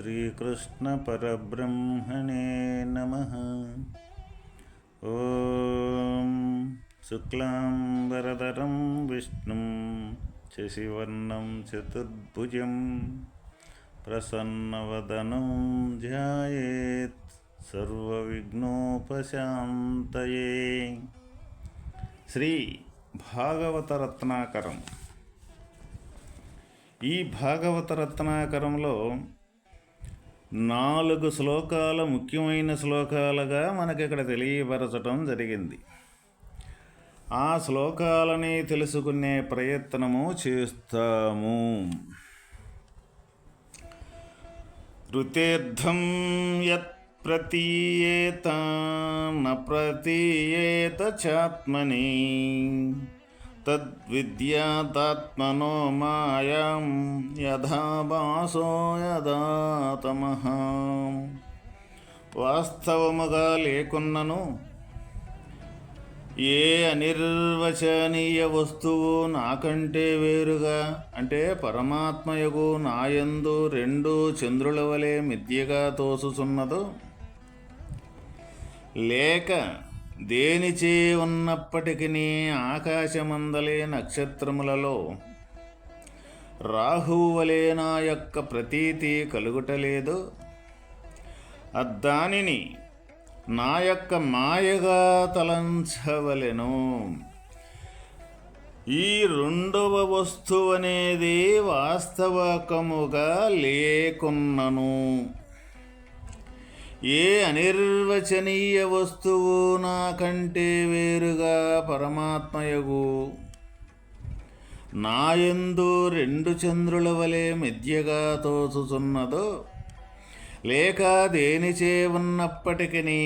श्रीकृष्णपरब्रह्मणे नमः ॐ शुक्लाम्बरधरं विष्णुं शशिवर्णं चतुर्भुजं प्रसन्नवदनं ध्यायेत् सर्वविघ्नोपशान्तये శ్రీ భాగవత రత్నాకరం ఈ భాగవత రత్నాకరంలో నాలుగు శ్లోకాల ముఖ్యమైన శ్లోకాలుగా మనకి ఇక్కడ తెలియపరచటం జరిగింది. ఆ శ్లోకాలని తెలుసుకునే ప్రయత్నము చేస్తాము. ఋతేర్థం యత్ ప్రతీయేత న ప్రతీయేత చాత్మని తద్విద్యాతాత్మనో మాయాం యథా భాసో యథా వాస్తవముగా లేకున్నను ఏ అనిర్వచనీయ వస్తువు నాకంటే వేరుగా అంటే పరమాత్మయగు నాయందు రెండు చంద్రుల వలె మిథ్యగా తోసుచున్నదో లేక దేనిచే ఉన్నప్పటికీ ఆకాశమందలే నక్షత్రములలో. రాహువు నా యొక్క ప్రతీతి కలుగుటలేదు. అద్దానిని నా యొక్క మాయగా తలంచవలెను. ఈ రెండవ వస్తువు అనేది వాస్తవకముగా లేకున్నను. ఏ అనిర్వచనీయ వస్తువు నాకంటే వేరుగా పరమాత్మయగు? నాయందు రెండు చంద్రుల వలె మిద్యగా తోచుచున్నదో లేక దేనిచే ఉన్నప్పటికీ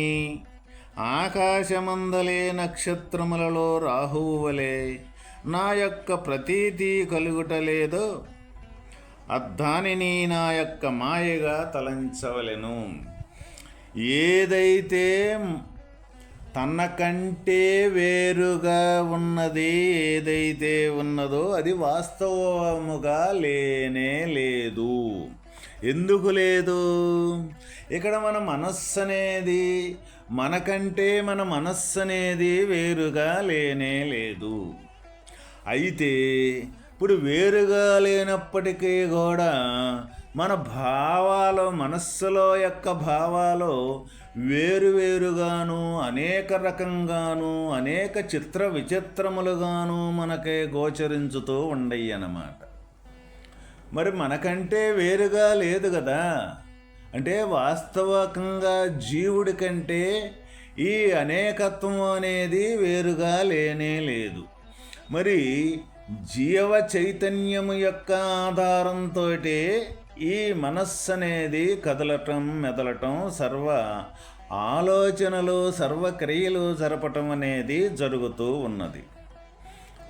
ఆకాశమందలే నక్షత్రములలో రాహువు వలె నా యొక్క ప్రతీతి కలుగుటలేదో అద్దానిని నా యొక్క మాయగా తలంచవలెను. ఏదైతే తనకంటే వేరుగా ఉన్నది ఏదైతే ఉన్నదో అది వాస్తవముగా లేనే లేదు. ఎందుకు లేదు? ఇక్కడ మన మనస్సు అనేది మనకంటే మన మనస్సు అనేది వేరుగా లేనే లేదు. అయితే ఇప్పుడు వేరుగా లేనప్పటికీ కూడా మన భావాలు మనస్సులో యొక్క భావాలు వేరువేరుగాను అనేక రకంగాను అనేక చిత్ర విచిత్రములుగాను మనకే గోచరించుతూ ఉండయి అన్నమాట మరి మనకంటే వేరుగా లేదు కదా అంటే వాస్తవకంగా జీవుడి కంటే ఈ అనేకత్వం అనేది వేరుగా లేనే లేదు. మరి జీవ చైతన్యము యొక్క ఆధారంతో ఈ మనస్సు అనేది కదలటం మెదలటం సర్వ ఆలోచనలు సర్వక్రియలు జరపటం అనేది జరుగుతూ ఉన్నది.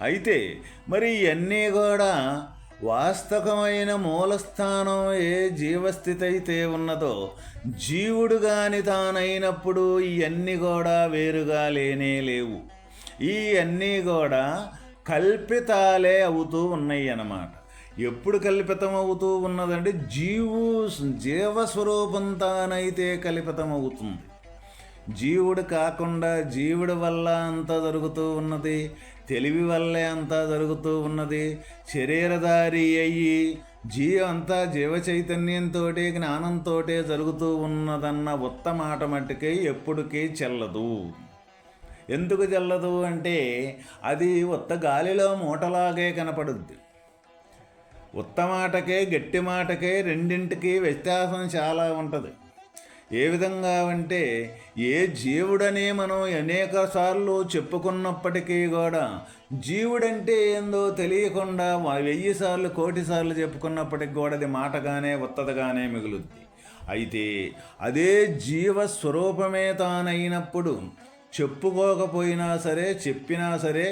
అయితే మరి ఇవన్నీ కూడా వాస్తవమైన మూలస్థానం ఏ జీవస్థితి అయితే ఉన్నదో జీవుడు కాని తానైనప్పుడు ఇవన్నీ కూడా వేరుగా లేనే లేవు. ఈ అన్నీ కూడా కల్పితాలే అవుతూ ఉన్నాయి అన్నమాట ఎప్పుడు కల్పితం అవుతూ ఉన్నదంటే జీవు జీవస్వరూపం తానైతే కల్పితం అవుతుంది జీవుడు కాకుండా జీవుడి వల్ల అంతా జరుగుతూ ఉన్నది తెలివి వల్లే అంతా జరుగుతూ ఉన్నది శరీరధారి అయ్యి జీవ అంతా జీవ చైతన్యంతో జ్ఞానంతో జరుగుతూ ఉన్నదన్న ఉత్త మాట మట్టుకే ఎప్పటికీ చెల్లదు. ఎందుకు చెల్లదు అంటే అది ఉత్త గాలిలో మూటలాగే కనపడుద్ది. ఉత్తమాటకే గట్టి మాటకే రెండింటికి వ్యత్యాసం చాలా ఉంటుంది. ఏ విధంగా అంటే ఏ జీవుడని మనం అనేక సార్లు చెప్పుకున్నప్పటికీ కూడా జీవుడంటే ఏందో తెలియకుండా వెయ్యి సార్లు కోటి సార్లు చెప్పుకున్నప్పటికి కూడా అది మాటగానే ఉత్తదగానే మిగులుద్ది. అయితే అదే జీవ స్వరూపమే తానైనప్పుడు చెప్పుకోకపోయినా సరే చెప్పినా సరే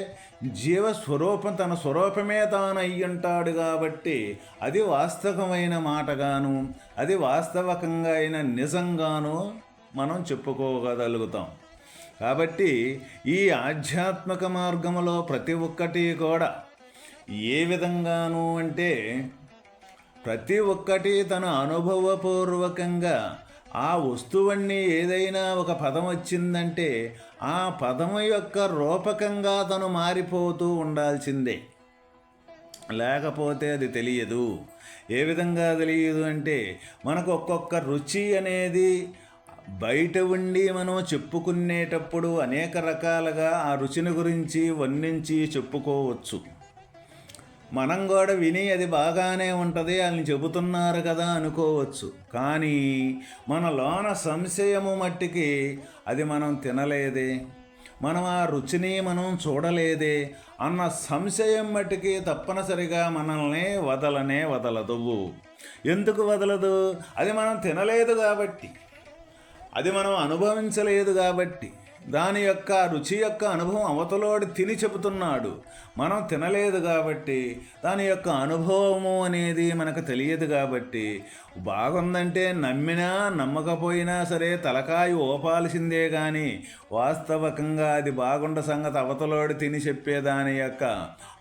జీవస్వరూపం తన స్వరూపమే తాను అయ్యుంటాడు కాబట్టి అది వాస్తవమైన మాటగాను అది వాస్తవకంగా అయిన నిజంగాను మనం చెప్పుకోగలుగుతాం. కాబట్టి ఈ ఆధ్యాత్మిక మార్గంలో ప్రతి ఒక్కటి కూడా ఏ విధంగాను అంటే ప్రతి ఒక్కటి తన అనుభవపూర్వకంగా ఆ వస్తువన్నీ ఏదైనా ఒక పదం వచ్చిందంటే ఆ పదము యొక్క రూపకంగా తను మారిపోతూ ఉండాల్సిందే. లేకపోతే అది తెలియదు. ఏ విధంగా తెలియదు అంటే మనకు ఒక్కొక్క రుచి అనేది బయట ఉండి మనం చెప్పుకునేటప్పుడు అనేక రకాలుగా ఆ రుచిని గురించి వర్ణించి చెప్పుకోవచ్చు. మనం కూడా విని అది బాగానే ఉంటుంది వాళ్ళని చెబుతున్నారు కదా అనుకోవచ్చు. కానీ మన లోన సంశయము మట్టికి అది మనం తినలేదే. మనం ఆ రుచిని మనం చూడలేదే అన్న సంశయం మట్టికి తప్పనిసరిగా మనల్ని వదలనే వదలదు. ఎందుకు వదలదు? అది మనం తినలేదు కాబట్టి. అది మనం అనుభవించలేదు కాబట్టి. దాని యొక్క రుచి యొక్క అనుభవం అవతలోడి తిని చెబుతున్నాడు. మనం తినలేదు కాబట్టి దాని యొక్క అనుభవము అనేది మనకు తెలియదు కాబట్టి బాగుందంటే నమ్మినా నమ్మకపోయినా సరే తలకాయ ఓపాల్సిందే కానీ వాస్తవకంగా అది బాగుండ సంగతి అవతలోడి తిని చెప్పేదాని యొక్క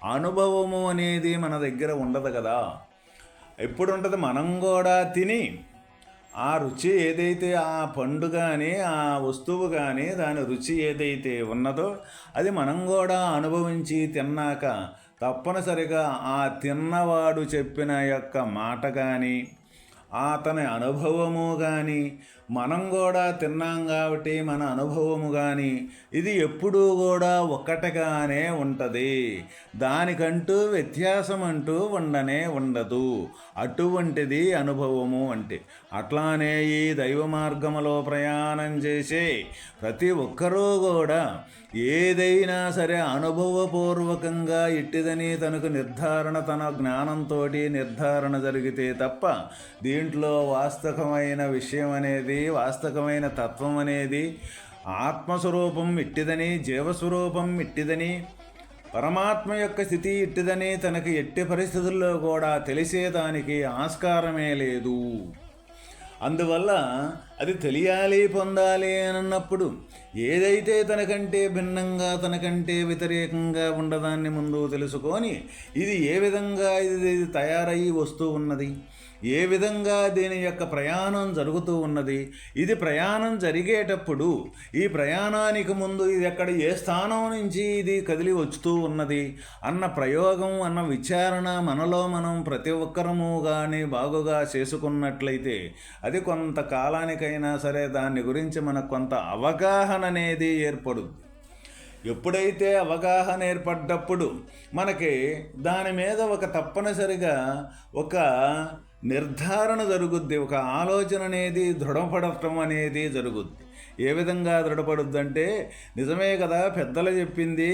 అనుభవము అనేది మన దగ్గర ఉండదు కదా. ఎప్పుడు ఉంటుంది మనం కూడా తిని ఆ రుచి ఏదైతే ఆ పండు కానీ ఆ వస్తువు కానీ దాని రుచి ఏదైతే ఉన్నదో అది మనం కూడా అనుభవించి తిన్నాక తప్పనిసరిగా ఆ తిన్నవాడు చెప్పిన యొక్క మాట కానీ అతని అనుభవము కానీ మనం కూడా తిన్నాం కాబట్టి మన అనుభవము కానీ ఇది ఎప్పుడూ కూడా ఒక్కటిగానే ఉంటుంది. దానికంటూ వ్యత్యాసం అంటూ ఉండనే ఉండదు. అటువంటిది అనుభవము అంటే అట్లానే ఈ దైవ మార్గములో ప్రయాణం చేసే ప్రతి ఒక్కరూ కూడా ఏదైనా సరే అనుభవపూర్వకంగా ఇట్టిదని తనకు నిర్ధారణ తన జ్ఞానంతో నిర్ధారణ జరిగితే తప్ప దీంట్లో వాస్తవమైన విషయం అనేది వాస్తవమైన తత్వం అనేది ఆత్మస్వరూపం ఇట్టిదని జీవస్వరూపం ఇట్టిదని పరమాత్మ యొక్క స్థితి ఇట్టిదని తనకు ఎట్టి పరిస్థితుల్లో కూడా తెలిసేదానికి ఆస్కారమే లేదు. అందువల్ల అది తెలియాలి పొందాలి అని అన్నప్పుడు ఏదైతే తనకంటే భిన్నంగా తనకంటే వ్యతిరేకంగా ఉండదాన్ని ముందు తెలుసుకొని ఇది ఏ విధంగా ఇది తయారయ్యి వస్తూ ఉన్నది? ఏ విధంగా దీని యొక్క ప్రయాణం జరుగుతూ ఉన్నది? ఇది ప్రయాణం జరిగేటప్పుడు ఈ ప్రయాణానికి ముందు ఇది ఎక్కడ ఏ స్థానం నుంచి ఇది కదిలి వచ్చుతూ ఉన్నది? అన్న ప్రయోగం అన్న విచారణ మనలో మనం ప్రతి ఒక్కరము కానీ బాగుగా చేసుకున్నట్లయితే అది కొంతకాలానికైనా సరే దాని గురించి మనకు కొంత అవగాహన అనేది ఏర్పడుద్ది. ఎప్పుడైతే అవగాహన ఏర్పడ్డప్పుడు మనకి దాని మీద ఒక తప్పనిసరిగా ఒక నిర్ధారణ జరుగుద్ది. ఒక ఆలోచన అనేది దృఢపడటం అనేది జరుగుద్ది. ఏ విధంగా దృఢపడుద్ది అంటే నిజమే కదా పెద్దలు చెప్పింది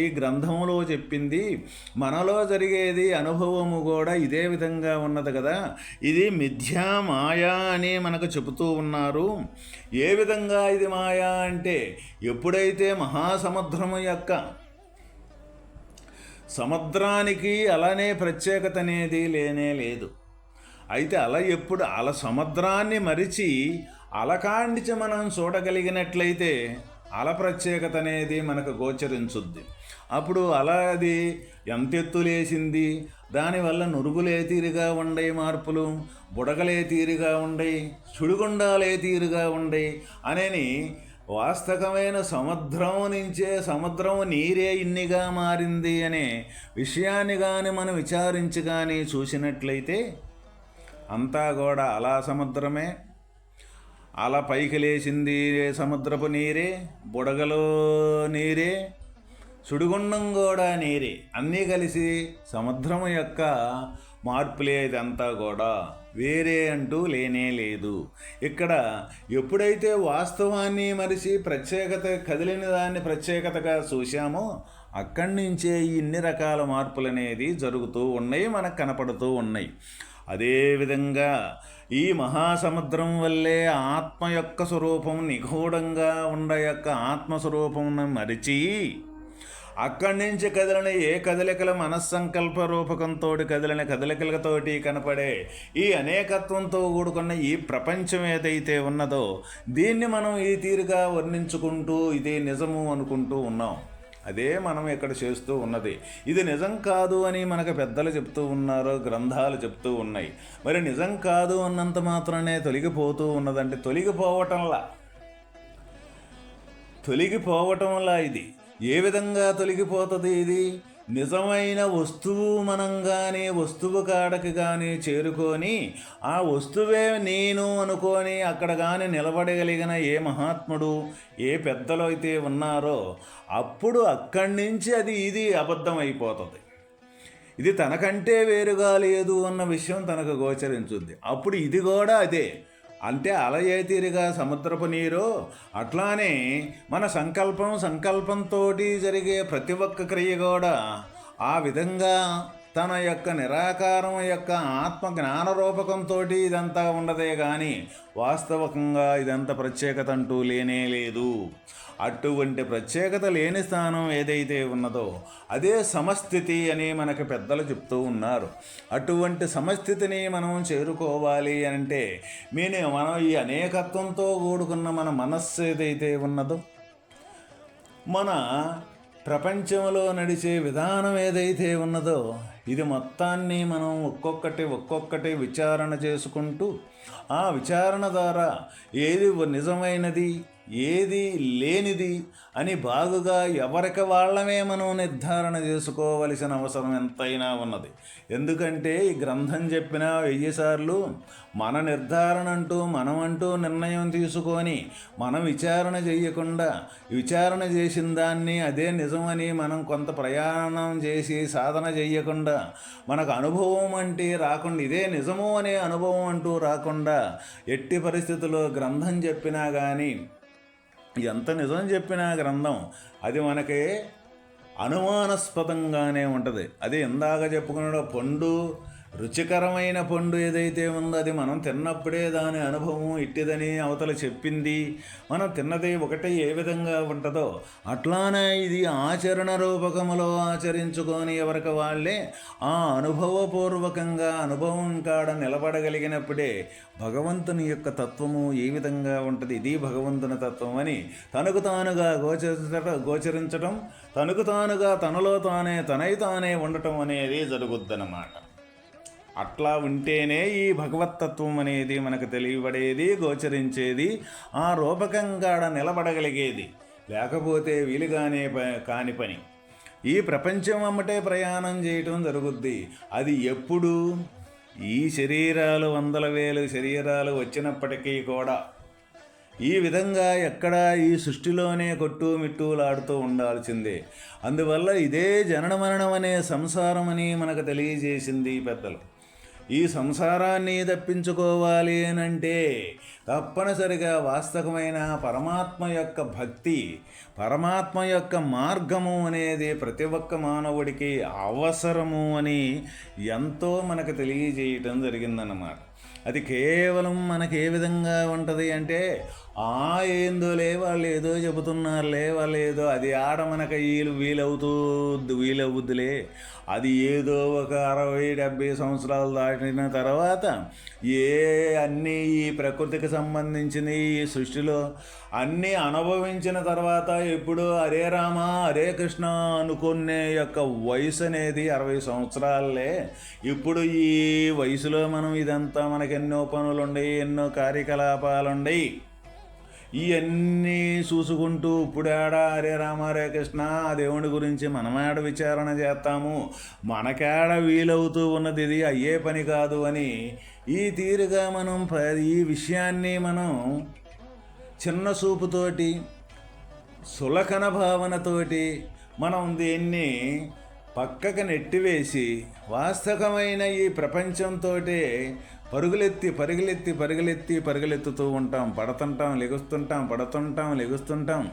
ఈ గ్రంథంలో చెప్పింది మనలో జరిగేది అనుభవము కూడా ఇదే విధంగా ఉన్నది కదా. ఇది మిథ్యా మాయా అని మనకు చెబుతూ ఉన్నారు. ఏ విధంగా ఇది మాయా అంటే ఎప్పుడైతే మహాసముద్రము యొక్క సముద్రానికి అలానే ప్రత్యేకత అనేది లేనే లేదు. అయితే అల ఎప్పుడు అల సముద్రాన్ని మరిచి అలకాండిచి మనం చూడగలిగినట్లయితే అల ప్రత్యేకత అనేది మనకు గోచరించుద్ది. అప్పుడు అల అది ఎంతెత్తులేసింది? దానివల్ల నురుగులే తీరుగా ఉండే మార్పులు బుడగలే తీరుగా ఉండే సుడిగుండాలే తీరుగా ఉండే అనేని వాస్తవమైన సముద్రం నుంచే సముద్రం నీరే ఇన్నిగా మారింది అనే విషయాన్ని కానీ మనం విచారించి కానీ చూసినట్లయితే అంతా కూడా అలా సముద్రమే. అలా పైకి లేచింది సముద్రపు నీరే బుడగలో నీరే సుడిగుండం కూడా నీరే. అన్నీ కలిసి సముద్రం యొక్క మార్పులే ఇదంతా కూడా. వేరే అంటూ లేనే లేదు. ఇక్కడ ఎప్పుడైతే వాస్తవాన్ని మరిచి ప్రత్యేకత కదిలిన దాన్ని ప్రత్యేకతగా చూశామో అక్కడి నుంచే ఇన్ని రకాల మార్పులు అనేది జరుగుతూ ఉన్నాయి మనకు కనపడుతూ ఉన్నాయి. అదేవిధంగా ఈ మహాసముద్రం వల్లే ఆత్మ యొక్క స్వరూపం నిగూఢంగా ఉండ యొక్క ఆత్మస్వరూపంను మరిచి అక్కడి నుంచి కదిలిన ఏ కదలికల మనస్సంకల్ప రూపకంతో కదిలిన కదలికలతోటి కనపడే ఈ అనేకత్వంతో కూడుకున్న ఈ ప్రపంచం ఏదైతే ఉన్నదో దీన్ని మనం ఈ తీరుగా వర్ణించుకుంటూ ఇదే నిజము అనుకుంటూ ఉన్నాం. అదే మనం ఇక్కడ చేస్తూ ఉన్నది. ఇది నిజం కాదు అని మనకు పెద్దలు చెప్తూ ఉన్నారు గ్రంథాలు చెప్తూ ఉన్నాయి. మరి నిజం కాదు అన్నంత మాత్రమే తొలగిపోతూ ఉన్నదంటే తొలగిపోవటంలా? తొలగిపోవటంలా ఇది? ఏ విధంగా తొలగిపోతుంది ఇది? నిజమైన వస్తువు మనం కానీ వస్తువు కాడకి కానీ చేరుకొని ఆ వస్తువే నేను అనుకొని అక్కడ కానీ నిలబడగలిగిన ఏ మహాత్ముడు ఏ పెద్దలు అయితే ఉన్నారో అప్పుడు అక్కడి నుంచి అది ఇది అబద్ధం అయిపోతుంది ఇది తనకంటే వేరుగా లేదు అన్న విషయం తనకు గోచరించుద్ది అప్పుడు ఇది కూడా అదే. అంటే అలయతీరుగా సముద్రపు నీరు. అట్లానే మన సంకల్పం సంకల్పంతో జరిగే ప్రతి ఒక్క క్రియ కూడా ఆ విధంగా తన యొక్క నిరాకారం యొక్క ఆత్మ జ్ఞాన రూపకంతో ఇదంతా ఉండదే కానీ వాస్తవకంగా ఇదంత ప్రత్యేకత అంటూ లేనే లేదు. అటువంటి ప్రత్యేకత లేని స్థానం ఏదైతే ఉన్నదో అదే సమస్థితి అని మనకు పెద్దలు చెప్తూ ఉన్నారు. అటువంటి సమస్థితిని మనం చేరుకోవాలి అంటే మీనే మనం ఈ అనేకత్వంతో కూడుకున్న మన మనస్సు ఏదైతే ఉన్నదో మన ప్రపంచంలో నడిచే విధానం ఏదైతే ఉన్నదో ఇది మొత్తాన్ని మనం ఒక్కొక్కటి ఒక్కొక్కటి విచారణ చేసుకుంటూ ఆ విచారణ ద్వారా ఏది నిజమైనది ఏది లేనిది అని బాగుగా ఎవరికి వాళ్ళమే మనం నిర్ధారణ చేసుకోవలసిన అవసరం ఎంతైనా ఉన్నది. ఎందుకంటే ఈ గ్రంథం చెప్పిన వెయ్యిసార్లు మన నిర్ధారణ అంటూ మనమంటూ నిర్ణయం తీసుకొని మనం విచారణ చేయకుండా విచారణ చేసిన దాన్ని అదే నిజమని మనం కొంత ప్రయాణం చేసి సాధన చేయకుండా మనకు అనుభవం అంటే రాకుండా ఇదే నిజము అనే అనుభవం అంటూ రాకుండా ఎట్టి పరిస్థితుల్లో గ్రంథం చెప్పినా కానీ ఎంత నిజం చెప్పినా గ్రంథం అది మనకి అనుమానాస్పదంగానే ఉంటుంది. అది ఇందాక చెప్పుకున్న పండు రుచికరమైన పండు ఏదైతే ఉందో అది మనం తిన్నప్పుడే దాని అనుభవం ఇట్టిదని అవతల చెప్పింది. మనం తిన్నది ఒకటే ఏ విధంగా ఉంటుందో అట్లానే ఇది ఆచరణ రూపకములో ఆచరించుకొని ఎవరికి వాళ్ళే ఆ అనుభవపూర్వకంగా అనుభవం కాడ నిలబడగలిగినప్పుడే భగవంతుని యొక్క తత్వము ఏ విధంగా ఉంటుంది. ఇది భగవంతుని తత్వం అని తనకు తానుగా గోచరించటం గోచరించటం తనకు తానుగా తనలో తానే తనై తానే ఉండటం అనేది జరుగుద్దన్నమాట. అట్లా ఉంటేనే ఈ భగవత్తత్వం అనేది మనకు తెలియబడేది గోచరించేది ఆ రూపకంగాడ నిలబడగలిగేది. లేకపోతే వీలుగానే కాని పని. ఈ ప్రపంచం అమ్మటే ప్రయాణం చేయటం జరుగుద్ది. అది ఎప్పుడు? ఈ శరీరాలు వందల వేలు శరీరాలు వచ్చినప్పటికీ కూడా. ఈ విధంగా ఎక్కడ ఈ సృష్టిలోనే కొట్టు మిట్టులాడుతూ ఉండాల్సిందే. అందువల్ల ఇదే జనన మరణం అనే సంసారం అని మనకు తెలియజేసింది పెద్దలు. ఈ సంసారాన్ని తప్పించుకోవాలి అంటే తప్పనిసరిగా వాస్తవమైన పరమాత్మ యొక్క భక్తి పరమాత్మ యొక్క మార్గము అనేది ప్రతి ఒక్క మానవుడికి అవసరము అని ఎంతో మనకు తెలియజేయటం జరిగిందన్నమాట. అది కేవలం మనకి ఏ విధంగా ఉంటుంది అంటే ఆ ఏందోలే వాళ్ళు ఏదో చెబుతున్నారులే వాళ్ళు ఏదో అది ఆడ మనకు వీలు వీలవుతూ వీలవుద్దులే. అది ఏదో ఒక అరవై డెబ్బై సంవత్సరాలు దాటిన తర్వాత ఏ అన్నీ ఈ ప్రకృతికి సంబంధించిన ఈ సృష్టిలో అన్నీ అనుభవించిన తర్వాత ఎప్పుడు హరే రామ హరే కృష్ణ అనుకునే యొక్క వయసు అనేది అరవై సంవత్సరాలే. ఇప్పుడు ఈ వయసులో మనం ఇదంతా మనకి ఎన్నో పనులు ఉండయి ఎన్నో కార్యకలాపాలు ఉండయి ఇవన్నీ చూసుకుంటూ ఇప్పుడేడా హరే రామ హరే కృష్ణ ఆ దేవుడి గురించి మనమేడ విచారణ చేస్తాము? మనకేడ వీలవుతూ ఉన్నది ఇది అయ్యే పని కాదు అని ఈ తీరుగా మనం ఈ విషయాన్ని మనం చిన్న చూపుతోటి సులకన భావనతోటి మనం దీన్ని పక్కకు నెట్టివేసి వాస్తవమైన ఈ ప్రపంచంతో పరుగులెత్తి పరుగులెత్తి పరుగులెత్తి పరుగులెత్తుతూ ఉంటాం. పడుతుంటాం లెగుస్తుంటాం పడుతుంటాం లెగుస్తుంటాం.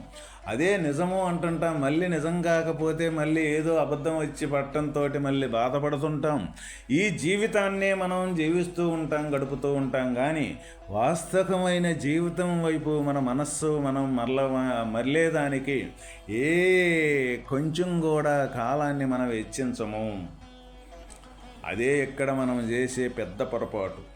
అదే నిజము అంటుంటాం. మళ్ళీ నిజం కాకపోతే మళ్ళీ ఏదో అబద్ధం వచ్చి పట్టంతో మళ్ళీ బాధపడుతుంటాం. ఈ జీవితాన్నే మనం జీవిస్తూ ఉంటాం గడుపుతూ ఉంటాం. కానీ వాస్తవమైన జీవితం వైపు మన మనస్సు మనం మరల మరలేదానికి ఏ కొంచెం కూడా కాలాన్ని మనం వెచ్చించము. అదే ఇక్కడ మనం చేసే పెద్ద పొరపాటు.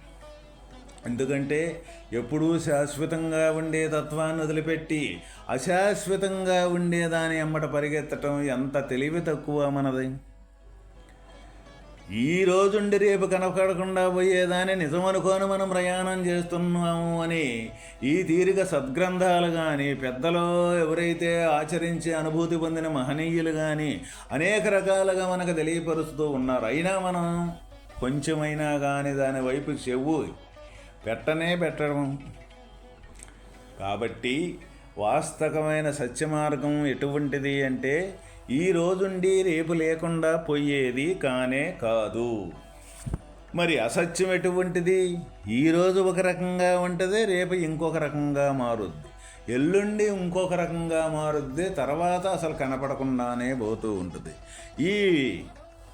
ఎందుకంటే ఎప్పుడూ శాశ్వతంగా ఉండే తత్వాన్ని వదిలిపెట్టి అశాశ్వతంగా ఉండేదాన్ని అమ్మట ఎమ్మట పరిగెత్తటం ఎంత తెలివి తక్కువ మనది. ఈ రోజుండి రేపు కనపడకుండా పోయేదాన్ని నిజమనుకోని మనం ప్రయాణం చేస్తున్నాము అని ఈ తీరిక సద్గ్రంథాలు కానీ పెద్దలో ఎవరైతే ఆచరించి అనుభూతి పొందిన మహనీయులు కానీ అనేక రకాలుగా మనకు తెలియపరుస్తూ ఉన్నారు. అయినా మనం కొంచెమైనా కానీ దాని వైపు చెవు పెట్టనే పెట్టడం. కాబట్టి వాస్తవమైన సత్యమార్గం ఎటువంటిది అంటే ఈ రోజుండి రేపు లేకుండా పోయేది కానే కాదు. మరి అసత్యం ఎటువంటిది? ఈరోజు ఒక రకంగా ఉంటుంది రేపు ఇంకొక రకంగా మారుద్ది. ఎల్లుండి ఇంకొక రకంగా మారుద్ది తర్వాత అసలు కనపడకుండానే పోతూ ఉంటుంది. ఈ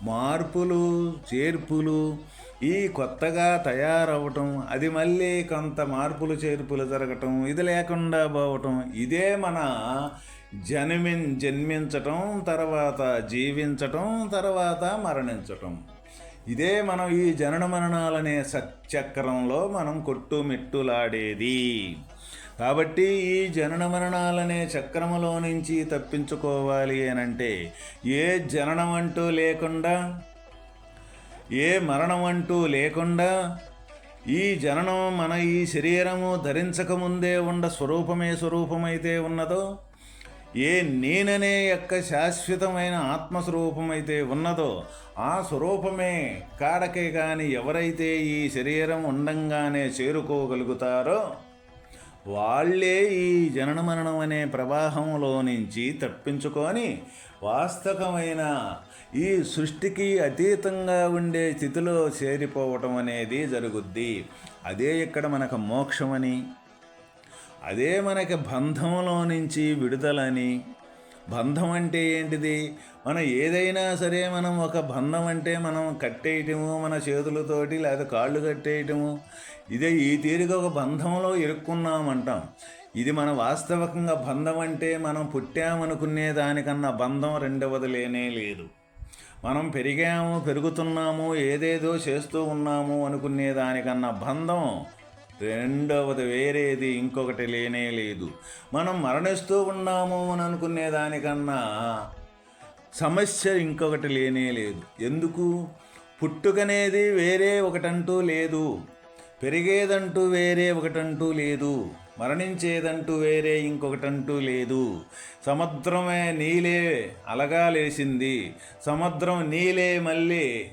మార్పులు చేర్పులు ఈ కొత్తగా తయారవటం అది మళ్ళీ కొంత మార్పులు చేర్పులు జరగటం ఇది లేకుండా పోవటం ఇదే మన జన్మి జన్మించటం తర్వాత జీవించటం తర్వాత మరణించటం. ఇదే మనం ఈ జనన మరణాలనే సచక్రంలో మనం కొట్టుమిట్టులాడేది. కాబట్టి ఈ జనన మరణాలనే చక్రములో నుంచి తప్పించుకోవాలి అనంటే ఏ జననం అంటూ లేకుండా ఏ మరణం అంటూ లేకుండా ఈ జననం మన ఈ శరీరము ధరించకముందే ఉండ స్వరూపమే స్వరూపమైతే ఉన్నదో ఏ నేననే యొక్క శాశ్వతమైన ఆత్మస్వరూపమైతే ఉన్నదో ఆ స్వరూపమే కాడకే కాని ఎవరైతే ఈ శరీరం ఉండంగానే చేరుకోగలుగుతారో వాళ్ళే ఈ జనన మరణం అనే ప్రవాహంలో నుంచి తప్పించుకొని వాస్తవమైన ఈ సృష్టికి అతీతంగా ఉండే స్థితిలో చేరిపోవటం అనేది జరుగుద్ది. అదే ఇక్కడ మనకు మోక్షమని అదే మనకి బంధంలో నుంచి విడుదలని. బంధం అంటే ఏంటిది? మనం ఏదైనా సరే మనం ఒక బంధం అంటే మనం కట్టేయటము మన చేతులతోటి లేదా కాళ్ళు కట్టేయటము. ఇదే ఈ తీరుగా ఒక బంధంలో ఇరుక్కున్నామంటాం. ఇది మన వాస్తవికంగా బంధం అంటే మనం పుట్టామనుకునే దానికన్నా బంధం రెండవది లేనే లేదు. మనం పెరిగాము పెరుగుతున్నాము ఏదేదో చేస్తూ ఉన్నాము అనుకునే దానికన్నా బంధం రెండవది వేరేది ఇంకొకటి లేనే లేదు. మనం మరణిస్తూ ఉన్నాము అని అనుకునే దానికన్నా సమస్య ఇంకొకటి లేనే లేదు. ఎందుకు? పుట్టుకనేది వేరే ఒకటంటూ లేదు. పెరిగేదంటూ వేరే ఒకటంటూ లేదు. మరణించేదంటూ వేరే ఇంకొకటంటూ లేదు. సముద్రమే నీలే అలగా లేచింది. సముద్రం నీలే మళ్ళీ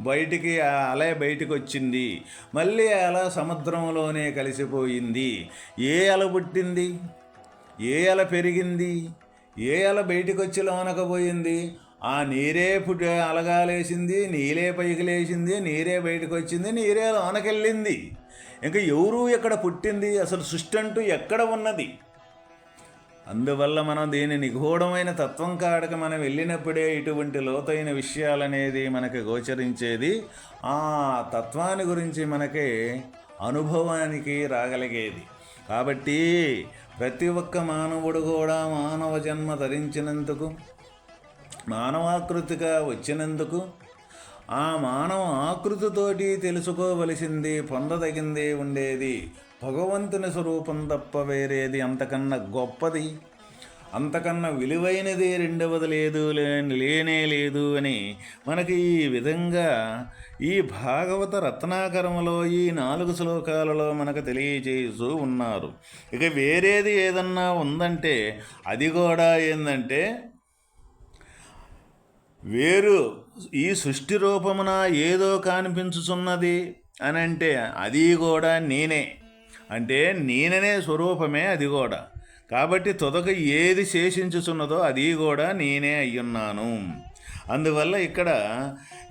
బయటికి ఆ అలే బయటికి వచ్చింది మళ్ళీ అల సముద్రంలోనే కలిసిపోయింది. ఏ అల పుట్టింది? ఏ అల పెరిగింది? ఏ అల బయటికి వచ్చి లోనకపోయింది? ఆ నీరే పుట్టి అలగాలేసింది నీరే పైకి లేచింది నీరే బయటకు వచ్చింది నీరే లోనకెళ్ళింది. ఇంకా ఎవరు ఎక్కడ పుట్టింది? అసలు సృష్టి అంటూ ఎక్కడ ఉన్నది? అందువల్ల మనం దీని నిగూఢమైన తత్వం కాడక మనం వెళ్ళినప్పుడే ఇటువంటి లోతైన విషయాలనేది మనకి గోచరించేది ఆ తత్వాన్ని గురించి మనకి అనుభవానికి రాగలిగేది. కాబట్టి ప్రతి ఒక్క మానవుడు కూడా మానవ జన్మ ధరించినందుకు మానవాకృతిగా వచ్చినందుకు ఆ మానవ ఆకృతితోటి తెలుసుకోవలసింది పొందదగింది ఉండేది. భగవంతుని స్వరూపం తప్ప వేరేది అంతకన్నా గొప్పది. అంతకన్నా విలువైనది రెండవది లేదు లేనే లేదు అని మనకి ఈ విధంగా ఈ భాగవత రత్నాకరములో ఈ నాలుగు శ్లోకాలలో మనకు తెలియజేస్తూ ఉన్నారు. ఇక వేరేది ఏదన్నా ఉందంటే అది కూడా ఏంటంటే వేరు ఈ సృష్టి రూపమున ఏదో కనిపించుచున్నది అని అంటే అది కూడా నేనే. అంటే నేననే స్వరూపమే అది కూడా. కాబట్టి తొదక ఏది శేషించుచున్నదో అది కూడా నేనే అయ్యున్నాను. అందువల్ల ఇక్కడ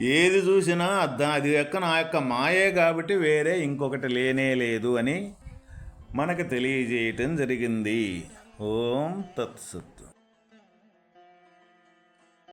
ఏది చూసినా అది యొక్క నా యొక్క మాయే కాబట్టి వేరే ఇంకొకటి లేనే లేదు అని మనకు తెలియజేయటం జరిగింది. ఓం తత్సత్.